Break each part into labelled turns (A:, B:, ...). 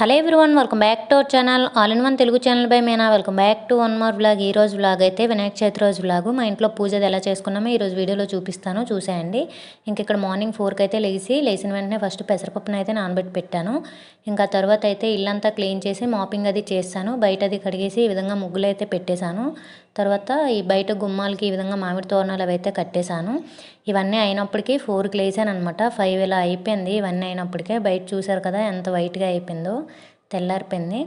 A: Hello everyone welcome back to our channel. All in one Telugu channel by Meena. Welcome back to one more blog ఈ రోజు blog అయితే వినాయక చవితి రోజు vlog. మా ఇంట్లో పూజ ఎలా చేసుకున్నామో ఈ రోజు వీడియోలో చూపిస్తాను. చూసేయండి. ఇంక ఇక్కడ మార్నింగ్ ఫోర్కి అయితే లేచి లేచిన వెంటనే ఫస్ట్ పెసరపప్పును అయితే నానబెట్టి పెట్టాను. ఇంకా తర్వాత అయితే ఇల్లంతా క్లీన్ చేసి మాపింగ్ అది చేస్తాను. బయట అది కడిగేసి ఈ విధంగా ముగ్గులు అయితే పెట్టేశాను. తర్వాత ఈ బయట గుమ్మాలకి ఈ విధంగా మామిడి తోరణాలు అవి అయితే కట్టేశాను. ఇవన్నీ అయినప్పటికీ ఫోర్కి లేసాను అనమాట ఫైవ్ ఇలా అయిపోయింది. ఇవన్నీ అయినప్పటికే బయట చూసారు కదా ఎంత వైట్గా అయిపోయిందో. తెల్లారిపోయింది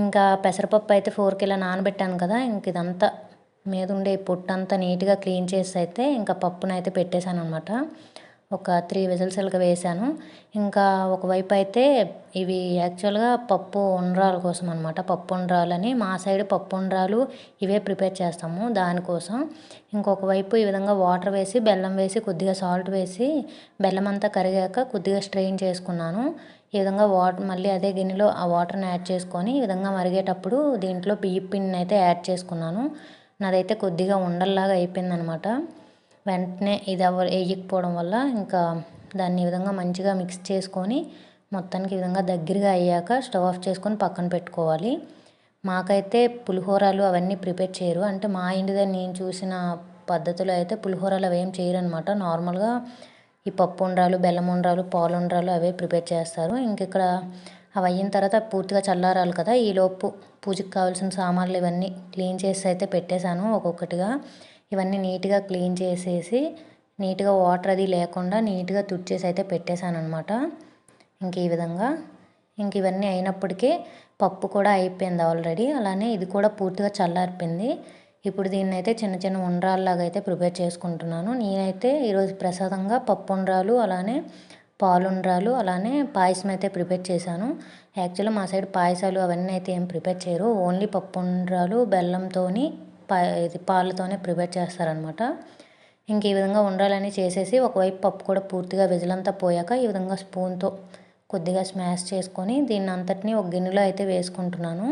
A: ఇంకా పెసరపప్పు అయితే ఫోర్కి ఇలా నానబెట్టాను కదా ఇంక ఇదంతా మీద ఉండే పొట్టు అంతా నీట్గా క్లీన్ చేసి అయితే ఇంకా పప్పునైతే పెట్టేశాను అనమాట ఒక త్రీ విజిల్స్ ఇలాగ వేసాను. ఇంకా ఒకవైపు అయితే ఇవి యాక్చువల్గా పప్పు ఉండ్రాల కోసం అనమాట పప్పు ఉండ్రాలని మా సైడ్ పప్పు ఉండ్రాలు ఇవే ప్రిపేర్ చేస్తాము దానికోసం. ఇంకొక వైపు ఈ విధంగా వాటర్ వేసి బెల్లం వేసి కొద్దిగా సాల్ట్ వేసి బెల్లం అంతా కరిగాక కొద్దిగా స్ట్రెయిన్ చేసుకున్నాను. ఈ విధంగా వాటర్ మళ్ళీ అదే గిన్నెలో ఆ వాటర్ని యాడ్ చేసుకొని ఈ విధంగా మరిగేటప్పుడు దీంట్లో బియ్య పిండిని అయితే యాడ్ చేసుకున్నాను. నాదైతే కొద్దిగా ఉండల్లాగా అయిపోయిందనమాట. వెంటనే ఇది అవ వేయకపోవడం వల్ల ఇంకా దాన్ని ఈ విధంగా మంచిగా మిక్స్ చేసుకొని మొత్తానికి ఈ విధంగా దగ్గరగా అయ్యాక స్టవ్ ఆఫ్ చేసుకొని పక్కన పెట్టుకోవాలి. మాకైతే పులిహోరాలు అవన్నీ ప్రిపేర్ చేయరు. అంటే మా ఇంటి దగ్గర నేను చూసిన పద్ధతిలో అయితే పులిహోరాలు అవి ఏం చేయరు అనమాట నార్మల్గా ఈ పప్పు ఉండ్రాలు బెల్లం ఉండ్రాలు పాలు ఉండ్రాలు అవే ప్రిపేర్ చేస్తారు. ఇంక ఇక్కడ అవి అయిన తర్వాత పూర్తిగా చల్లారాలి కదా. ఈలోపు పూజకి కావాల్సిన సామాన్లు ఇవన్నీ క్లీన్ చేసి అయితే పెట్టేశాను ఒక్కొక్కటిగా. ఇవన్నీ నీట్గా క్లీన్ చేసేసి నీట్గా వాటర్ అది లేకుండా నీట్గా తుడిచేసి అయితే పెట్టేశాను అనమాట ఇంక ఈ విధంగా. ఇంక ఇవన్నీ అయినప్పటికీ పప్పు కూడా అయిపోయింది ఆల్రెడీ. అలానే ఇది కూడా పూర్తిగా చల్లారిపోయింది. ఇప్పుడు దీన్ని అయితే చిన్న చిన్న ఉండ్రాల్లాగా అయితే ప్రిపేర్ చేసుకుంటున్నాను. నేనైతే ఈరోజు ప్రసాదంగా పప్పు ఉండ్రాలు అలానే పాలుండ్రాలు అలానే పాయసం అయితే ప్రిపేర్ చేశాను. యాక్చువల్గా మా సైడ్ పాయసాలు అవన్నీ అయితే ఏం ప్రిపేర్ చేయరు. ఓన్లీ పప్పు ఉండ్రాలు బెల్లంతోని పా ఇది పాలతోనే ప్రిపేర్ చేస్తారనమాట ఇంక ఈ విధంగా ఉండాలని చేసేసి ఒకవైపు పప్పు కూడా పూర్తిగా విజిలంతా పోయాక ఈ విధంగా స్పూన్తో కొద్దిగా స్మాష్ చేసుకొని దీన్ని అంతటిని ఒక గిన్నెలో అయితే వేసుకుంటున్నాను.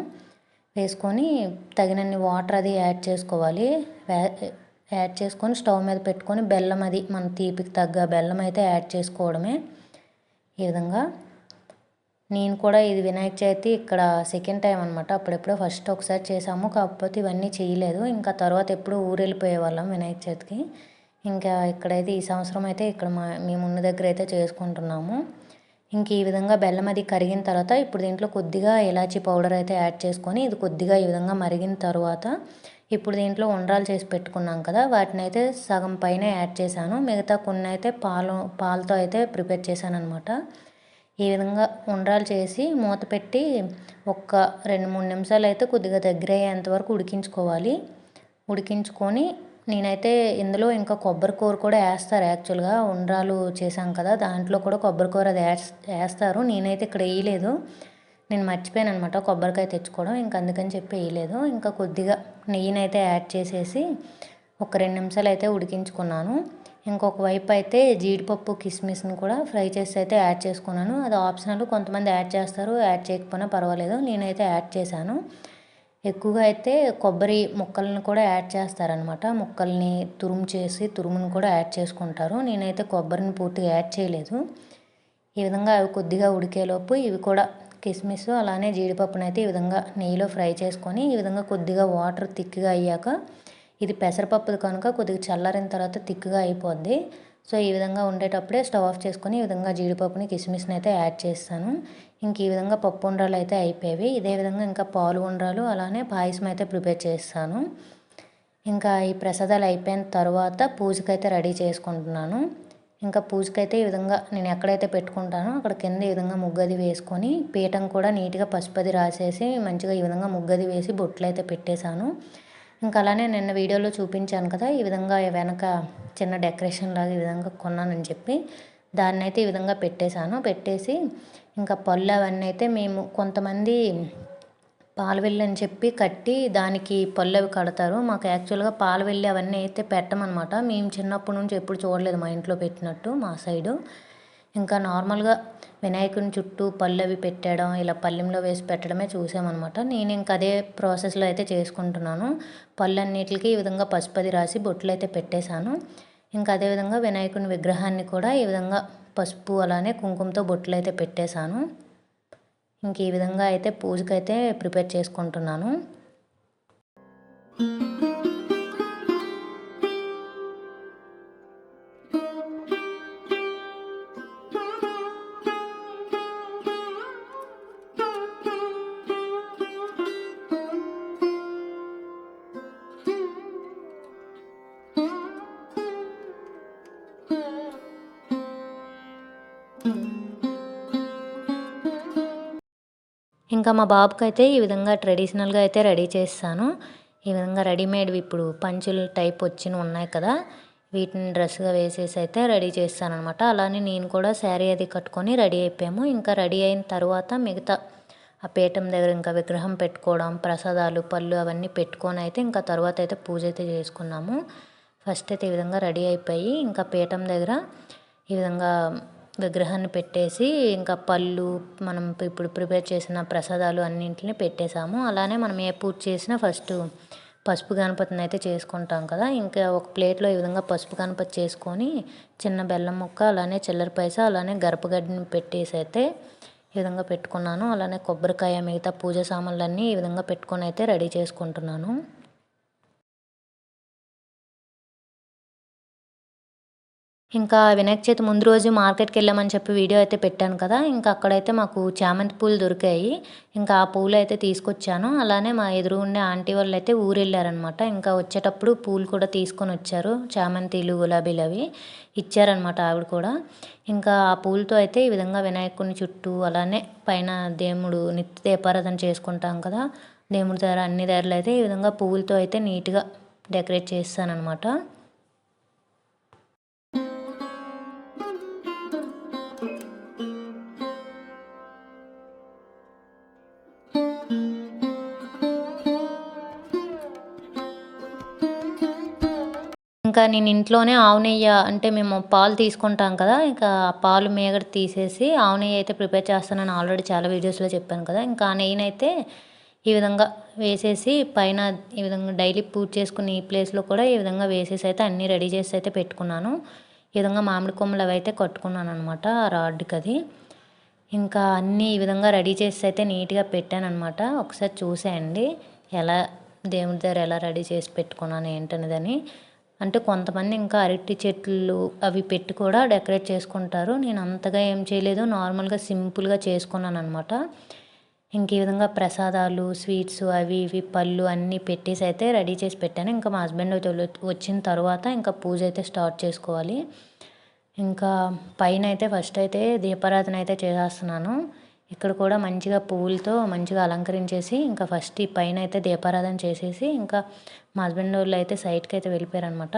A: వేసుకొని తగినన్ని వాటర్ అది యాడ్ చేసుకోవాలి. యాడ్ చేసుకొని స్టవ్ మీద పెట్టుకొని బెల్లం అది మన తీపికి తగ్గ బెల్లం అయితే యాడ్ చేసుకోవడమే. ఈ విధంగా నేను కూడా ఇది వినాయక చవితి ఇక్కడ సెకండ్ టైం అనమాట అప్పుడెప్పుడో ఫస్ట్ ఒకసారి చేసాము. కాకపోతే ఇవన్నీ చేయలేదు. ఇంకా తర్వాత ఎప్పుడు ఊరు వెళ్ళిపోయే వాళ్ళం వినాయక చవితికి. ఇంకా ఇక్కడైతే ఈ సంవత్సరం అయితే ఇక్కడ మా మేము ఉన్న దగ్గర అయితే చేసుకుంటున్నాము. ఇంక ఈ విధంగా బెల్లం అది కరిగిన తర్వాత ఇప్పుడు దీంట్లో కొద్దిగా ఇలాచీ పౌడర్ అయితే యాడ్ చేసుకొని ఇది కొద్దిగా ఈ విధంగా మరిగిన తర్వాత ఇప్పుడు దీంట్లో ఉండ్రాలు చేసి పెట్టుకున్నాం కదా వాటిని అయితే సగం పైన యాడ్ చేశాను. మిగతా కొన్ని అయితే పాలు పాలతో అయితే ప్రిపేర్ చేశాను అనమాట ఈ విధంగా ఉండ్రాలు చేసి మూత పెట్టి ఒక్క రెండు మూడు నిమిషాలు అయితే కొద్దిగా దగ్గర అయ్యేంత వరకు ఉడికించుకోవాలి. ఉడికించుకొని నేనైతే ఇందులో ఇంకా కొబ్బరి కూర కూడా వేస్తారు. యాక్చువల్గా ఉండ్రాలు చేశాం కదా దాంట్లో కూడా కొబ్బరి కూర అది వేస్తారు. నేనైతే ఇక్కడ వేయలేదు. నేను మర్చిపోయాను అనమాట కొబ్బరికాయ తెచ్చుకోవడం. ఇంకా అందుకని చెప్పి వేయలేదు. ఇంకా కొద్దిగా నెయ్యినైతే యాడ్ చేసేసి ఒక రెండు నిమిషాలు అయితే ఉడికించుకున్నాను. ఇంకొక వైపు అయితే జీడిపప్పు కిస్మిస్ని కూడా ఫ్రై చేసి అయితే యాడ్ చేసుకున్నాను. అది ఆప్షనల్ కొంతమంది యాడ్ చేస్తారు యాడ్ చేయకపోయినా పర్వాలేదు. నేనైతే యాడ్ చేశాను. ఎక్కువగా అయితే కొబ్బరి ముక్కలను కూడా యాడ్ చేస్తారనమాట. ముక్కల్ని తురుము చేసి తురుమును కూడా యాడ్ చేసుకుంటారు. నేనైతే కొబ్బరిని పూర్తిగా యాడ్ చేయలేదు. ఈ విధంగా అవి కొద్దిగా ఉడికేలోపు ఇవి కూడా కిస్మిస్ అలానే జీడిపప్పునైతే ఈ విధంగా నెయ్యిలో ఫ్రై చేసుకొని ఈ విధంగా కొద్దిగా వాటర్ థిక్గా అయ్యాక ఇది పెసరపప్పుది కనుక కొద్దిగా చల్లారిన తర్వాత తిక్కుగా అయిపోద్ది. సో ఈ విధంగా ఉండేటప్పుడే స్టవ్ ఆఫ్ చేసుకొని ఈ విధంగా జీడిపప్పుని కిస్మిస్ని అయితే యాడ్ చేస్తాను. ఇంక ఈ విధంగా పప్పు ఉండ్రాలు అయితే అయిపోయేవి. ఇదే విధంగా ఇంకా పాలు ఉండ్రాలు అలానే పాయసం అయితే ప్రిపేర్ చేస్తాను. ఇంకా ఈ ప్రసాదాలు అయిపోయిన తర్వాత పూజకైతే రెడీ చేసుకుంటున్నాను. ఇంకా పూజకైతే ఈ విధంగా నేను ఎక్కడైతే పెట్టుకుంటానో అక్కడ కింద ఈ విధంగా ముగ్గది వేసుకొని పీఠం కూడా నీట్గా పసుపది రాసేసి మంచిగా ఈ విధంగా ముగ్గది వేసి బొట్లు అయితే పెట్టేశాను. ఇంకా అలానే నిన్న వీడియోలో చూపించాను కదా ఈ విధంగా వెనక చిన్న డెకరేషన్ లాగా ఈ విధంగా కొన్నానని చెప్పి దాన్ని అయితే ఈ విధంగా పెట్టేశాను. పెట్టేసి ఇంకా పళ్ళు అవన్నీ అయితే మేము కొంతమంది పాలవెల్లి అని చెప్పి కట్టి దానికి పళ్ళు అవి కడతారు. మాకు యాక్చువల్గా పాలవెల్లి అవన్నీ అయితే పెట్టమన్నమాట మేము చిన్నప్పటి నుంచి ఎప్పుడు చూడలేదు మా ఇంట్లో పెట్టినట్టు మా సైడు. ఇంకా నార్మల్గా వినాయకుని చుట్టూ పళ్ళు అవి పెట్టడం ఇలా పల్లెంలో వేసి పెట్టడమే చూసామన్నమాట. నేను ఇంకా అదే ప్రాసెస్లో అయితే చేసుకుంటున్నాను. పళ్ళన్నిటికి ఈ విధంగా పసుపది రాసి బొట్లు అయితే పెట్టేశాను. ఇంకా అదేవిధంగా వినాయకుని విగ్రహాన్ని కూడా ఈ విధంగా పసుపు అలానే కుంకుమతో బొట్లు అయితే పెట్టేశాను. ఇంక ఈ విధంగా అయితే పూజకైతే ప్రిపేర్ చేసుకుంటున్నాను. ఇంకా మా బాబుకి అయితే ఈ విధంగా ట్రెడిషనల్గా అయితే రెడీ చేస్తాను. ఈ విధంగా రెడీమేడ్ ఇప్పుడు పంచులు టైప్ వచ్చినవి ఉన్నాయి కదా వీటిని డ్రెస్గా వేసేసి అయితే రెడీ చేస్తానమాట అలానే నేను కూడా శారీ అది కట్టుకొని రెడీ అయిపోయాము. ఇంకా రెడీ అయిన తర్వాత మిగతా ఆ పీఠం దగ్గర ఇంకా విగ్రహం పెట్టుకోవడం ప్రసాదాలు పళ్ళు అవన్నీ పెట్టుకొని అయితే ఇంకా తర్వాత అయితే పూజ అయితే చేసుకున్నాము. ఫస్ట్ అయితే ఈ విధంగా రెడీ అయిపోయి ఇంకా పీఠం దగ్గర ఈ విధంగా విగ్రహాన్ని పెట్టేసి ఇంకా పళ్ళు మనం ఇప్పుడు ప్రిపేర్ చేసిన ప్రసాదాలు అన్నింటిని పెట్టేసాము అలానే మనం ఏ పూజ చేసినా ఫస్ట్ పసుపు గణపతిని అయితే చేసుకుంటాం కదా. ఇంకా ఒక ప్లేట్లో ఈ విధంగా పసుపు గణపతి చేసుకొని చిన్న బెల్లం ముక్క అలానే చిల్లర పైస అలానే గరపగడ్డిని పెట్టేసి అయితే ఈ విధంగా పెట్టుకున్నాను. అలానే కొబ్బరికాయ మిగతా పూజ సామాన్లన్నీ ఈ విధంగా పెట్టుకొని అయితే రెడీ చేసుకుంటున్నాను. ఇంకా వినాయక చవితి ముందు రోజు మార్కెట్కి వెళ్ళామని చెప్పి వీడియో అయితే పెట్టాను కదా. ఇంకా అక్కడైతే మాకు చామంతి పూలు దొరికాయి. ఇంకా ఆ పూలు అయితే తీసుకొచ్చాను. అలానే మా ఎదురు ఉండే ఆంటీ వాళ్ళు అయితే ఊరు వెళ్ళారనమాట ఇంకా వచ్చేటప్పుడు పూలు కూడా తీసుకొని వచ్చారు. చామంతిలు గులాబీలు అవి ఇచ్చారనమాట ఆవిడ కూడా. ఇంకా ఆ పూలతో అయితే ఈ విధంగా వినాయకుని చుట్టూ అలానే పైన దేవుడు నిత్య దీపారాధన చేసుకుంటాం కదా. దేవుడి దగ్గర అన్ని దగ్గరలో అయితే ఈ విధంగా పువ్వులతో అయితే నీట్గా డెకరేట్ చేస్తానమాట ఇంకా నేను ఇంట్లోనే ఆవు నెయ్యి అంటే మేము పాలు తీసుకుంటాం కదా ఇంకా పాలు మేగడ తీసేసి ఆవు నెయ్యి అయితే ప్రిపేర్ చేస్తానని ఆల్రెడీ చాలా వీడియోస్లో చెప్పాను కదా ఇంకా ఆ నెయ్యినైతే ఈ విధంగా వేసేసి పైన ఈ విధంగా డైలీ పూజ చేసుకుని ఈ ప్లేస్లో కూడా ఈ విధంగా వేసేసి అయితే అన్నీ రెడీ చేసి అయితే పెట్టుకున్నాను. ఈ విధంగా మామిడి కొమ్మలు అవి అయితే కట్టుకున్నాను అనమాట ఆ రాడ్కి అది. ఇంకా అన్నీ ఈ విధంగా రెడీ చేసి అయితే నీట్గా పెట్టాను అనమాట ఒకసారి చూసేయండి ఎలా దేవుడి దగ్గర ఎలా రెడీ చేసి పెట్టుకున్నాను ఏంటనేదని. అంటే కొంతమంది ఇంకా అరటి చెట్లు అవి పెట్టి కూడా డెకరేట్ చేసుకుంటారు. నేను అంతగా ఏం చేయలేదు. నార్మల్గా సింపుల్గా చేసుకున్నాను అనమాట ఇంక ఈ విధంగా ప్రసాదాలు స్వీట్స్ అవి ఇవి పళ్ళు అన్నీ పెట్టేసి అయితే రెడీ చేసి పెట్టాను. ఇంకా మా హస్బెండ్ అయితే వచ్చిన తర్వాత ఇంకా పూజ అయితే స్టార్ట్ చేసుకోవాలి. ఇంకా పైన అయితే ఫస్ట్ అయితే దీపారాధన అయితే చేసేస్తున్నాను. ఇక్కడ కూడా మంచిగా పువ్వులతో మంచిగా అలంకరించేసి ఇంకా ఫస్ట్ ఈ పైన అయితే దీపారాధన చేసేసి ఇంకా మా హస్బెండ్ వాళ్ళు అయితే సైట్కి అయితే వెళ్ళిపోయారనమాట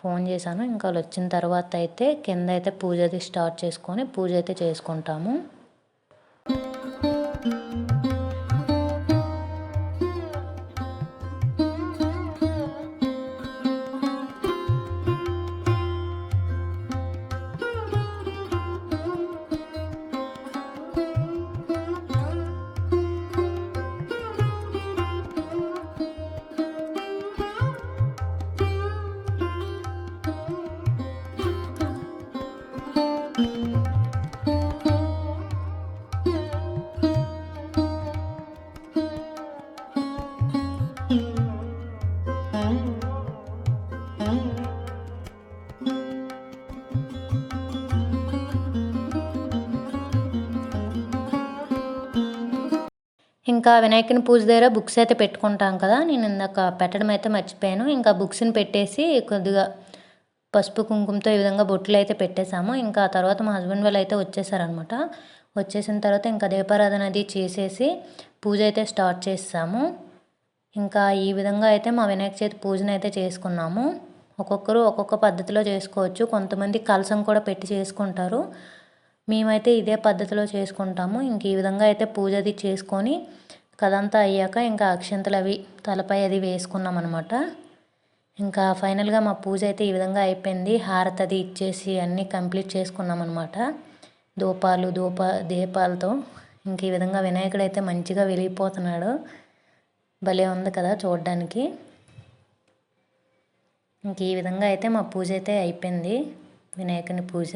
A: ఫోన్ చేశాను. ఇంకా వాళ్ళు వచ్చిన తర్వాత అయితే కింద అయితే పూజ అది స్టార్ట్ చేసుకొని పూజ అయితే చేసుకుంటాము. ఇంకా వినాయకుని పూజ దగ్గర బుక్స్ అయితే పెట్టుకుంటాం కదా నేను ఇందాక పెట్టడం అయితే మర్చిపోయాను. ఇంకా బుక్స్ని పెట్టేసి కొద్దిగా పసుపు కుంకుమతో ఈ విధంగా బొట్లు అయితే పెట్టేశాము. ఇంకా ఆ తర్వాత మా హస్బెండ్ వాళ్ళు అయితే వచ్చేసారనమాట వచ్చేసిన తర్వాత ఇంకా దీపారాధన అది చేసేసి పూజ అయితే స్టార్ట్ చేసాము ఇంకా ఈ విధంగా అయితే మా వినాయక చవితి పూజను అయితే చేసుకున్నాము. ఒక్కొక్కరు ఒక్కొక్క పద్ధతిలో చేసుకోవచ్చు. కొంతమంది కలసం కూడా పెట్టి చేసుకుంటారు. మేమైతే ఇదే పద్ధతిలో చేసుకుంటాము. ఇంక ఈ విధంగా అయితే పూజ అది చేసుకొని కదంతా అయ్యాక ఇంకా అక్షంతలు అవి తలపై అది వేసుకున్నాం అనమాట ఇంకా ఫైనల్గా మా పూజ అయితే ఈ విధంగా అయిపోయింది. హారతి అది ఇచ్చేసి అన్నీ కంప్లీట్ చేసుకున్నాం అనమాట దూపాలు దూప దీపాలతో. ఇంక ఈ విధంగా వినాయకుడు అయితే మంచిగా వెలిగిపోతున్నాడు. భలే ఉంది కదా చూడడానికి. ఇంక ఈ విధంగా అయితే మా పూజ అయితే అయిపోయింది. వినాయకుని పూజ.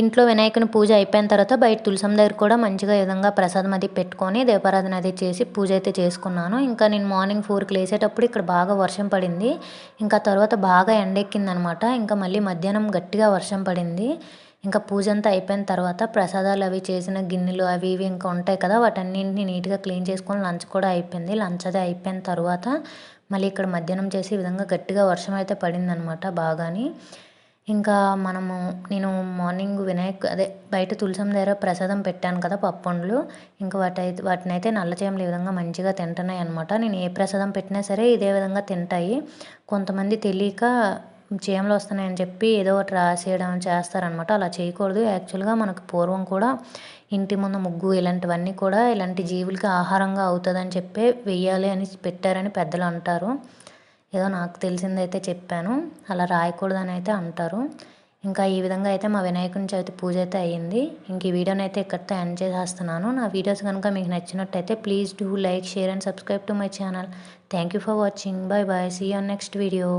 A: ఇంట్లో వినాయకుని పూజ అయిపోయిన తర్వాత బయట తులసం దగ్గర కూడా మంచిగా విధంగా ప్రసాదం అది పెట్టుకొని దీపారాధన అది చేసి పూజ అయితే చేసుకున్నాను. ఇంకా నేను మార్నింగ్ ఫోర్కి లేసేటప్పుడు ఇక్కడ బాగా వర్షం పడింది. ఇంకా తర్వాత బాగా ఎండెక్కిందనమాట. ఇంకా మళ్ళీ మధ్యాహ్నం గట్టిగా వర్షం పడింది. ఇంకా పూజ అంతా అయిపోయిన తర్వాత ప్రసాదాలు అవి చేసిన గిన్నెలు అవి ఇవి ఇంకా ఉంటాయి కదా వాటన్నింటిని నీట్గా క్లీన్ చేసుకొని లంచ్ కూడా అయిపోయింది. లంచ్ అది అయిపోయిన తర్వాత మళ్ళీ ఇక్కడ మధ్యాహ్నం చేసి ఈ విధంగా గట్టిగా వర్షం అయితే పడిందనమాట బాగాని. ఇంకా మనము నేను మార్నింగ్ వినాయక్ అదే బయట తులసం దగ్గర ప్రసాదం పెట్టాను కదా పప్పండ్లు ఇంకా వాటి వాటిని అయితే నల్ల చేమలు ఈ విధంగా మంచిగా తింటున్నాయి అనమాట నేను ఏ ప్రసాదం పెట్టినా సరే ఇదే విధంగా తింటాయి. కొంతమంది తెలియక చీమలు వస్తున్నాయని చెప్పి ఏదో ఒకటి రాసేయడం చేస్తారనమాట అలా చేయకూడదు. యాక్చువల్గా మనకు పూర్వం కూడా ఇంటి ముందు ముగ్గు ఇలాంటివన్నీ కూడా ఇలాంటి జీవులకి ఆహారంగా అవుతుందని చెప్పి వెయ్యాలి అని పెట్టారని పెద్దలు అంటారు. ఏదో నాకు తెలిసిందైతే చెప్పాను. అలా రాయకూడదని అయితే అంటారు. ఇంకా ఈ విధంగా అయితే మా వినాయకుని చవితి పూజ అయితే అయ్యింది ఇంక ఈ వీడియోని అయితే ఇక్కడితో ఎండ్ చేసేస్తున్నాను. నా వీడియోస్ కనుక మీకు నచ్చినట్టయితే please do like share and subscribe to my channel. Thank you for watching. Bye bye see on next video